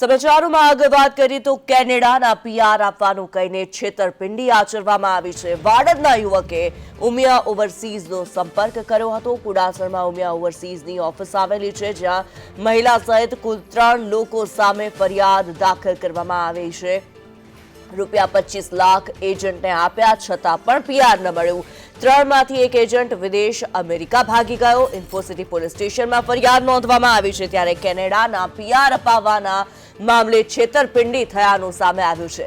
સમાચારોમાં આગળ વાત કરીએ તો કેનેડાના પીઆર આપવાનું કહીને છેતરપિંડી આચરવામાં આવી છે. વાડદના યુવકે ઉમિયા ઓવરસીઝનો સંપર્ક કર્યો હતો. કુડાસણમાં ઉમિયા ઓવરસીઝની ઓફિસ આવેલી છે, જ્યાં મહિલા સહિત કુલ ત્રણ લોકો સામે ફરિયાદ દાખલ કરવામાં આવી છે. રૂપિયા પચીસ લાખ એજન્ટને આપ્યા, છતાં પણ પીઆર ન મળ્યું. ત્રણમાંથી એક એજન્ટ વિદેશ અમેરિકા ભાગી ગયો. ઇન્ફોસિટી પોલીસ સ્ટેશનમાં ફરિયાદ નોંધવામાં આવી છે, ત્યારે કેનેડાના પીઆર અપાવવાના મામલે છેતરપિંડી થયાનું સામે આવ્યું છે.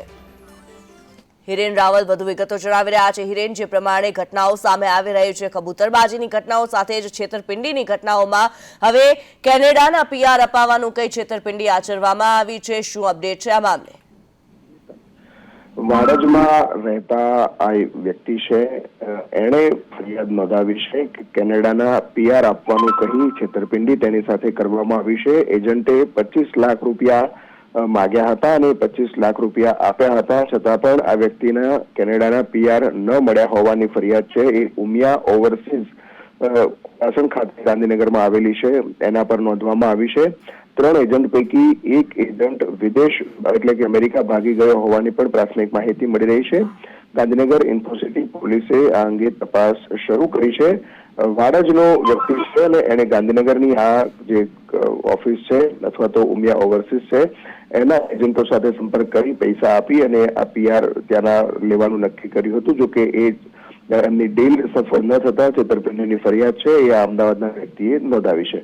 હિરેન રાવલ વધુ વિગતો જણાવી રહ્યા છે. હિરેન, જે પ્રમાણે ઘટનાઓ સામે આવી રહી છે, કબૂતરબાજીની ઘટનાઓ સાથે જ છેતરપિંડીની ઘટનાઓમાં હવે કેનેડાના પીઆર અપાવવાનું કઈ છેતરપિંડી આચરવામાં આવી છે, શું અપડેટ છે આ મામલે? વાડજમાં રહેતા આ વ્યક્તિ છે એણે ફરિયાદ નોંધાવી છે કે કેનેડાના પીઆર આપવાનું કહી છેતરપિંડી તેની સાથે કરવામાં આવી છે. એજન્ટે પચીસ લાખ રૂપિયા માગ્યા હતા અને પચીસ લાખ રૂપિયા આપ્યા હતા. છતાં પણ આ વ્યક્તિના કેનેડાના પીઆર ન મળ્યા હોવાની ફરિયાદ છે. એ ઉમિયા ઓવરસીઝ આસન ખાતે ગાંધીનગરમાં આવેલી છે. એના પર નોંધવામાં આવી છે. ત્રણ એજન્ટ પૈકી એક એજન્ટ વિદેશ, એટલે કે અમેરિકા ભાગી ગયો હોવાની પણ પ્રાથમિક માહિતી મળી રહી છે. ગાંધીનગર ઇન્ફોસિટી પોલીસે આ અંગે તપાસ શરૂ કરી છે. વાડજનો વ્યક્તિ છે અને એને ગાંધીનગરની આ જે ઓફિસ છે અથવા તો ઉમિયા ઓવરસીઝ છે, એના એજન્ટો સાથે સંપર્ક કરી પૈસા આપી અને આ પીઆર ત્યાંના લેવાનું નક્કી કર્યું હતું, જો કે એ એમની ડીલ સફળ ન થતા છેતરપિંડીની ફરિયાદ છે, એ અમદાવાદના વ્યક્તિએ નોંધાવી છે.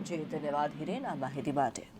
જી ધન્યવાદ હિરેન આ માહિતી માટે.